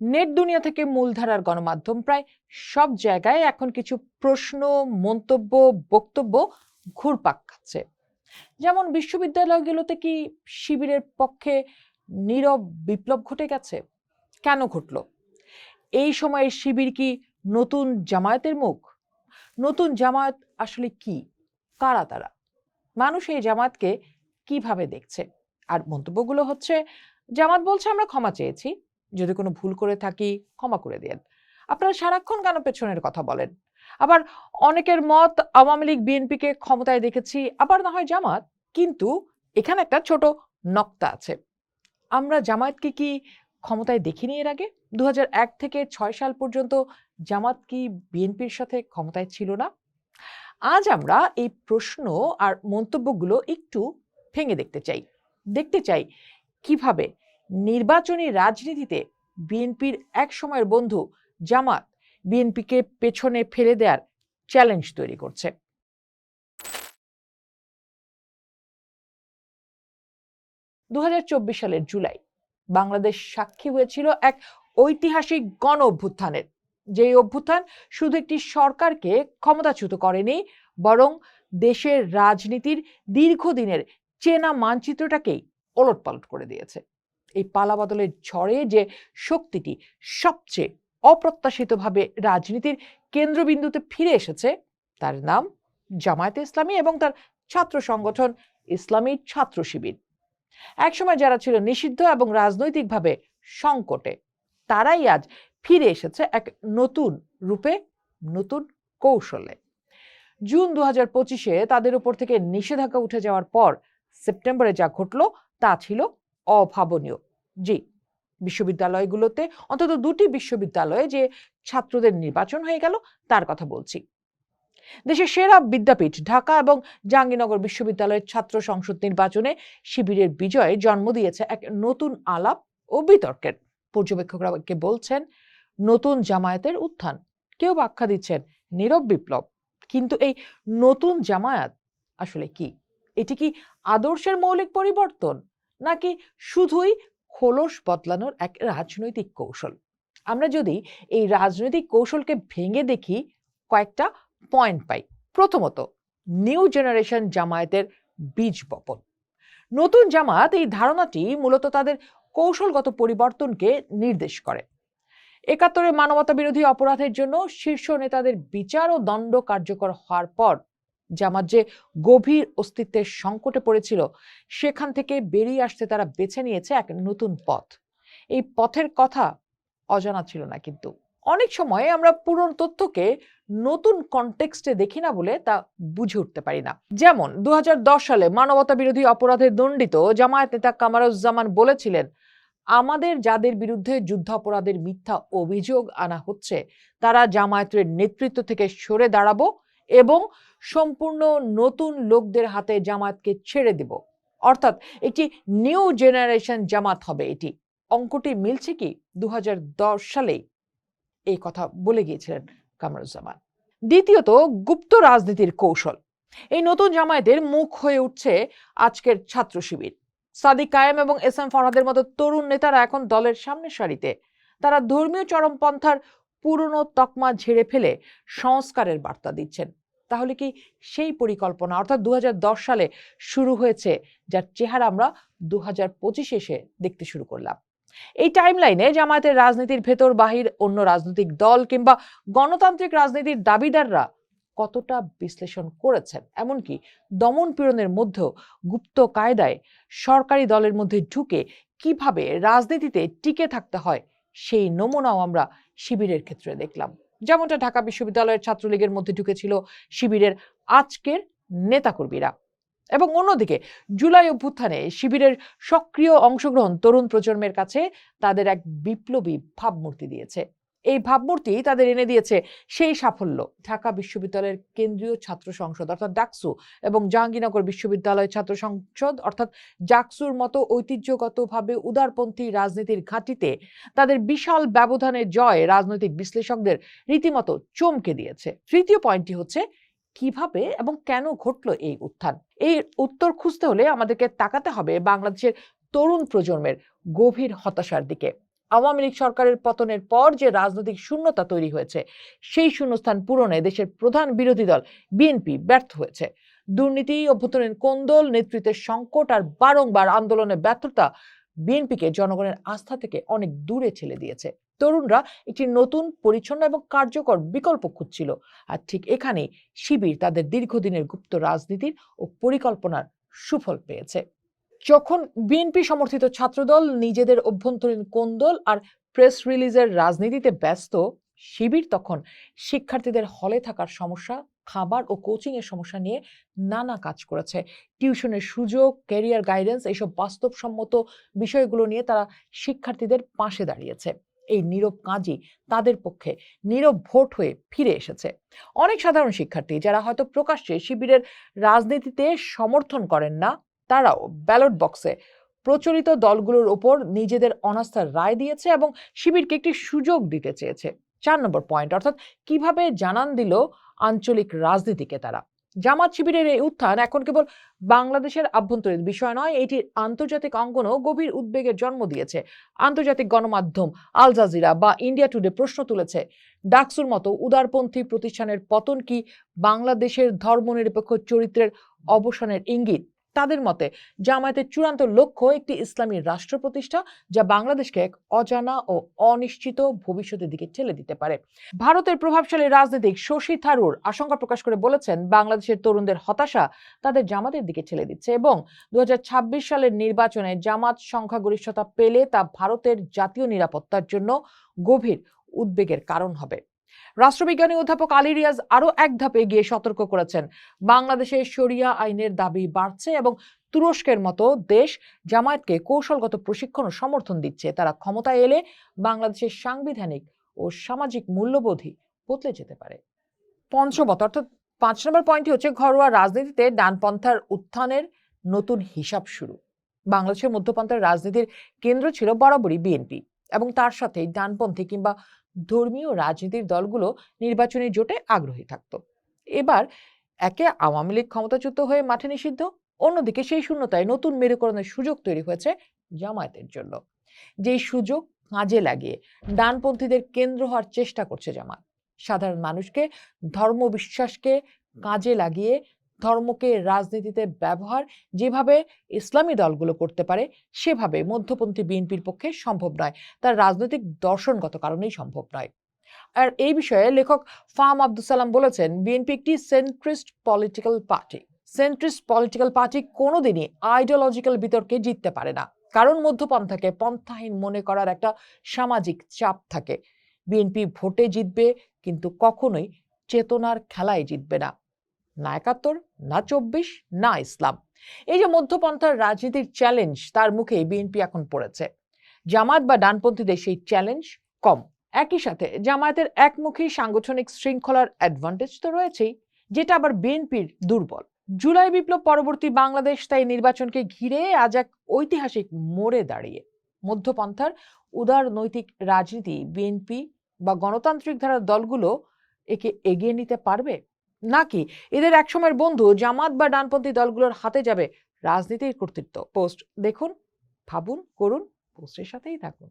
Net দুনিয়া থেকে মূলধারার গণমাধ্যম। প্রায় সব জায়গায় এখন কিছু প্রশ্ন, মন্তব্য, বক্তব্য ঘুরপাক খাচ্ছে। যেমন বিশ্ববিদ্যালয়গুলোতে কি শিবিরের পক্ষে নীরব বিপ্লব ঘটে গেছে? কেন ঘটলো? এই সময়ে শিবির কি নতুন জামায়াতের মুখ? নতুন জামায়াত আসলে কি? কারা তারা? মানুষ এই জামাতকে কীভাবে দেখছে? আর মন্তব্যগুলো হচ্ছে জামাত বলছে, আমরা ক্ষমা চেয়েছি। যদি কোনো ভুল করে থাকি, ক্ষমা করে দেন আপনারা সারাক্ষণ কেন পেছনের কথা বলেন? আবার অনেকের মত আওয়ামী লীগ বিএনপিকে ক্ষমতায় দেখেছি, আবার না হয় জামাত, কিন্তু এখানে একটা ছোট নক্তা আছে। আমরা জামায়াতকে কি ক্ষমতায় দেখিনি এর আগে? দু হাজার এক থেকে ছয় সাল পর্যন্ত জামাত কি বিএনপির সাথে ক্ষমতায় ছিল না? আজ আমরা এই প্রশ্ন আর মন্তব্যগুলো একটু ভেঙে দেখতে চাই। দেখতে চাই কীভাবে নির্বাচনী রাজনীতিতে বিএনপির এক সময়ের বন্ধু জামাত বিএনপিকে পেছনে ফেলে দেওয়ার চ্যালেঞ্জ তৈরি করছে। দু হাজার চব্বিশ সালের জুলাই বাংলাদেশ সাক্ষী হয়েছিল এক ঐতিহাসিক গণ অভ্যুত্থানের যে অভ্যুত্থান শুধু একটি সরকারকে ক্ষমতাচ্যুত করেনি, বরং দেশের রাজনীতির দীর্ঘদিনের চেনা মানচিত্রটাকেই ওলটপালট করে দিয়েছে। এই পালাবদলের ঝড়ে যে শক্তিটি সবচেয়ে অপ্রত্যাশিতভাবে রাজনীতির কেন্দ্রবিন্দুতে ফিরে এসেছে, তার নাম জামায়াতে ইসলামী এবং তার ছাত্র সংগঠন ইসলামী ছাত্র শিবির। একসময় যারা ছিল নিষিদ্ধ এবং রাজনৈতিকভাবে সংকটে, তারাই আজ ফিরে এসেছে এক নতুন রূপে, নতুন কৌশলে। জুন দু হাজার পঁচিশে তাদের উপর থেকে নিষেধাজ্ঞা উঠে যাওয়ার পর সেপ্টেম্বরে যা ঘটলো তা ছিল অভাবনীয়। জি, বিশ্ববিদ্যালয়গুলোতে অন্তত দুটি বিশ্ববিদ্যালয়ে যে ছাত্রদের নির্বাচন হয়ে গেল, তার কথা বলছি। দেশের সেরা বিদ্যাপীঠ ঢাকা এবং জাহাঙ্গীরনগর বিশ্ববিদ্যালয়ের ছাত্র সংসদ নির্বাচনে শিবিরের বিজয়ে জন্ম দিয়েছে এক নতুন আলাপ ও বিতর্কের। পর্যবেক্ষকরা বলছেন, নতুন জামায়াতের উত্থান। কেউ ব্যাখ্যা দিচ্ছেন, নীরব বিপ্লব। কিন্তু এই নতুন জামায়াত আসলে কি? এটি কি আদর্শের মৌলিক পরিবর্তন? নাকি শুধুই খোলস বদলানোর এক রাজনৈতিক কৌশল? আমরা যদি এই রাজনৈতিক কৌশলকে ভেঙে দেখি, কয়েকটা পয়েন্ট পাই। প্রথমত নিউ জেনারেশন জামায়াতের বীজ বপন। নতুন জামাত এই ধারণাটি মূলত তাদের কৌশলগত পরিবর্তনকে নির্দেশ করে। একাত্তরে মানবতা বিরোধী অপরাধের জন্য শীর্ষ নেতাদের বিচার ও দণ্ড কার্যকর হওয়ার পর জামাত যে গভীর অস্তিত্বের সংকটে পড়েছিল, সেখান থেকে বেরিয়ে আসতে তারা বেছে নিয়েছে এক নতুন পথ। এই পথের কথা অজানা ছিল না কিন্তু। অনেক সময় আমরা পুরনো তথ্যকে নতুন কনটেক্সটে দেখি না বলে তা বুঝে উঠতে পারি না। যেমন দু হাজার দশ সালে মানবতা বিরোধী অপরাধে দণ্ডিত জামায়াত নেতা কামারুজ্জামান বলেছিলেন, আমাদের যাদের বিরুদ্ধে যুদ্ধাপরাধের মিথ্যা অভিযোগ আনা হচ্ছে, তারা জামায়াতের নেতৃত্ব থেকে সরে দাঁড়াবো এবং সম্পূর্ণ নতুন লোকদের হাতে জামায়াতকে ছেড়ে দেব। অর্থাৎ একটি নিউ জেনারেশন জামাত হবে এটি। অঙ্কটি মিলছে কি? দু সালেই। এই কথা বলে গিয়েছিলেন কামরুজ্জামান। দ্বিতীয়ত, গুপ্ত রাজনীতির কৌশল। এই নতুন জামায়াতের মুখ হয়ে উঠছে আজকের ছাত্র শিবির। সাদিক কায়েম এবং এস এম ফরহাদের মতো তরুণ নেতারা এখন দলের সামনের সারিতে। তারা ধর্মীয় চরমপন্থার পুরনো তকমা ঝেড়ে ফেলে সংস্কারের বার্তা দিচ্ছেন। তাহলে কি সেই পরিকল্পনা, অর্থাৎ দু হাজার দশ সালে শুরু হয়েছে, যার চেহারা আমরা দু হাজার পঁচিশে এসে দেখতে শুরু করলাম। এই টাইমলাইনে জামায়াতের রাজনীতির ভেতর বাহির অন্য রাজনৈতিক দল কিংবা গণতান্ত্রিক রাজনীতির দাবিদাররা কতটা বিশ্লেষণ করেছেন? এমনকি দমন পীড়নের মধ্যেও গুপ্ত কায়দায় সরকারি দলের মধ্যে ঢুকে কীভাবে রাজনীতিতে টিকে থাকতে হয়, সেই নমুনাও আমরা শিবিরের ক্ষেত্রে দেখলাম। যেমনটা ঢাকা বিশ্ববিদ্যালয়ের ছাত্রলীগের মধ্যে ঢুকেছিল শিবিরের আজকের নেতাকর্মীরা। এবং অন্যদিকে জুলাই অভ্যুত্থানে শিবিরের সক্রিয় অংশগ্রহণ তরুণ প্রজন্মের কাছে তাদের এক বিপ্লবী ভাবমূর্তি দিয়েছে। এই ভাবমূর্তি তাদের এনে দিয়েছে সেই সাফল্য। ঢাকা বিশ্ববিদ্যালয়ের কেন্দ্রীয় ছাত্র সংসদ অর্থাৎ ডাকসু এবং জাহাঙ্গীরনগর বিশ্ববিদ্যালয় ছাত্র সংসদ অর্থাৎ জাকসুর মতো ঐতিহ্যগতভাবে উদারপন্থী রাজনীতির ঘাঁটিতে তাদের বিশাল ব্যবধানে জয় রাজনৈতিক বিশ্লেষকদের রীতিমতো চমকে দিয়েছে। তৃতীয় পয়েন্টটি হচ্ছে, কীভাবে এবং কেন ঘটলো এই উত্থান? এই উত্তর খুঁজতে হলে আমাদেরকে তাকাতে হবে বাংলাদেশের তরুণ প্রজন্মের গভীর হতাশার দিকে। আওয়ামী লীগ সরকারের পতনের পর যে রাজনৈতিক শূন্যতা তৈরি হয়েছে, সেই শূন্যস্থান পূরণে দেশের প্রধান বিরোধী দল বিএনপি ব্যর্থ হয়েছে। দুর্নীতি অভ্যন্তরীণ কোন্দল, নেতৃত্বের সংকট আর বারংবার আন্দোলনের ব্যর্থতা বিএনপিকে জনগণের আস্থা থেকে অনেক দূরে ঠেলে দিয়েছে। তরুণরা একটি নতুন, পরিচ্ছন্ন এবং কার্যকর বিকল্প খুঁজছিল আর ঠিক এখানেই শিবির তাদের দীর্ঘদিনের গুপ্ত রাজনীতির ও পরিকল্পনার সুফল পেয়েছে। যখন বিএনপি সমর্থিত ছাত্রদল নিজেদের অভ্যন্তরীণ কোন্দল আর প্রেস রিলিজের রাজনীতিতে ব্যস্ত, শিবির তখন শিক্ষার্থীদের হলে থাকার সমস্যা, খাবার ও কোচিং এর সমস্যা নিয়ে নানা কাজ করেছে। টিউশনের সুযোগ ক্যারিয়ার গাইডেন্স এইসব বাস্তবসম্মত বিষয়গুলো নিয়ে তারা শিক্ষার্থীদের পাশে দাঁড়িয়েছে। এই নীরব কাজই তাদের পক্ষে নীরব ভোট হয়ে ফিরে এসেছে। অনেক সাধারণ শিক্ষার্থী যারা হয়তো প্রকাশ্যে শিবিরের রাজনীতিতে সমর্থন করেন না তারাও ব্যালট বক্সে প্রচলিত দলগুলোর ওপর নিজেদের অনাস্থার রায় দিয়েছে এবং শিবিরকে একটি সুযোগ দিতে চেয়েছে। চার নম্বর পয়েন্ট অর্থাৎ কীভাবে জানান দিল আঞ্চলিক রাজনীতিকে তারা? জামাত শিবিরের এই উত্থান এখন কেবল বাংলাদেশের আভ্যন্তরীণ বিষয় নয় এটি আন্তর্জাতিক অঙ্গনও গভীর উদ্বেগের জন্ম দিয়েছে। আন্তর্জাতিক গণমাধ্যম আল জাজিরা বা ইন্ডিয়া টুডে প্রশ্ন তুলেছে, ডাকসুর মতো উদারপন্থী প্রতিষ্ঠানের পতন কি বাংলাদেশের ধর্মনিরপেক্ষ চরিত্রের অবসানের ইঙ্গিত? তাদের মতে জামায়াতের চূড়ান্ত লক্ষ্য একটি ইসলামী রাষ্ট্র প্রতিষ্ঠা, যা বাংলাদেশকে এক অজানা ও অনিশ্চিত ভবিষ্যতের দিকে ঠেলে দিতে পারে। ভারতের প্রভাবশালী রাজনীতিক শশী থারুর আশঙ্কা প্রকাশ করে বলেছেন, বাংলাদেশের তরুণদের হতাশা তাদের জামাতের দিকে ঠেলে দিচ্ছে এবং দু হাজার ছাব্বিশ সালের নির্বাচনে জামাত সংখ্যাগরিষ্ঠতা পেলে তা ভারতের জাতীয় নিরাপত্তার জন্য গভীর উদ্বেগের কারণ হবে। রাষ্ট্রবিজ্ঞানী অধ্যাপক আলী রিয়াজ আরও এক ধাপ এগিয়ে সতর্ক করেছেন। বাংলাদেশে শরিয়া আইনের দাবি বাড়ছে এবং তুরস্কের মতো দেশ জামায়াতকে কৌশলগত প্রশিক্ষণ ও সমর্থন দিচ্ছে। তারা ক্ষমতায় এলে বাংলাদেশের সাংবিধানিক ও সামাজিক মূল্যবোধই বদলে যেতে পারে। পঞ্চমত, অর্থাৎ পাঁচ নম্বর পয়েন্টটি হচ্ছে ঘরোয়া রাজনীতিতে ডানপন্থার উত্থানের নতুন হিসাব শুরু। বাংলাদেশের মধ্যপন্থার রাজনীতির কেন্দ্র ছিল বরাবরই বিএনপি এবং তার সাথে ডানপন্থী কিংবা ধর্মীয় রাজনীতির দলগুলো নির্বাচনী জোটে আগ্রহী থাকত। এবার একে আওয়ামী লীগ ক্ষমতাচ্যুত হয়ে মাঠে নিষিদ্ধ, অন্যদিকে সেই শূন্যতায় নতুন মেরুকরণের সুযোগ তৈরি হয়েছে জামায়াতের জন্য। যেই সুযোগ কাজে লাগিয়ে ডানপন্থীদের কেন্দ্র হওয়ার চেষ্টা করছে জামাত সাধারণ মানুষকে ধর্ম বিশ্বাসকে কাজে লাগিয়ে ধর্মকে রাজনীতিতে ব্যবহার যেভাবে ইসলামী দলগুলো করতে পারে, সেভাবে মধ্যপন্থী বিএনপির পক্ষে সম্ভব নয়। তার রাজনৈতিক দর্শনগত কারণেই সম্ভব নয়। আর এই বিষয়ে লেখক ফাম আব্দুল সালাম বলেছেন, বিএনপি একটি centrist political party centrist political party কোনোদিনই আইডিওলজিক্যাল বিতর্কে জিততে পারে না। কারণ মধ্যপন্থাকে পন্থাহীন মনে করার একটা সামাজিক চাপ থাকে। বিএনপি ভোটে জিতবে, কিন্তু কখনোই চেতনার খেলায় জিতবে না। না একাত্তর, না চব্বিশ, না ইসলাম। এই যে মধ্যপন্থার রাজনীতির চ্যালেঞ্জ তার মুখে বিএনপি এখন পড়েছে। জামাত বা ডানপন্থীদের সেই চ্যালেঞ্জ কম। একই সাথে জামায়াতের একমুখী সাংগঠনিক শৃঙ্খলার অ্যাডভান্টেজ তো রয়েছেই, যেটা আবার বিএনপির দুর্বল। জুলাই বিপ্লব পরবর্তী বাংলাদেশ তাই নির্বাচনকে ঘিরে আজ এক ঐতিহাসিক মোড়ে দাঁড়িয়ে। মধ্যপন্থার উদার নৈতিক রাজনীতি বিএনপি বা গণতান্ত্রিক ধারার দলগুলো একে এগিয়ে নিতে পারবে? নাকি এদের একসময়ের বন্ধু জামাত বা ডানপন্থী দলগুলোর হাতে যাবে রাজনীতির কর্তৃত্ব? পোস্ট দেখুন, ভাবুন, করুন, পোস্টের সাথেই থাকুন।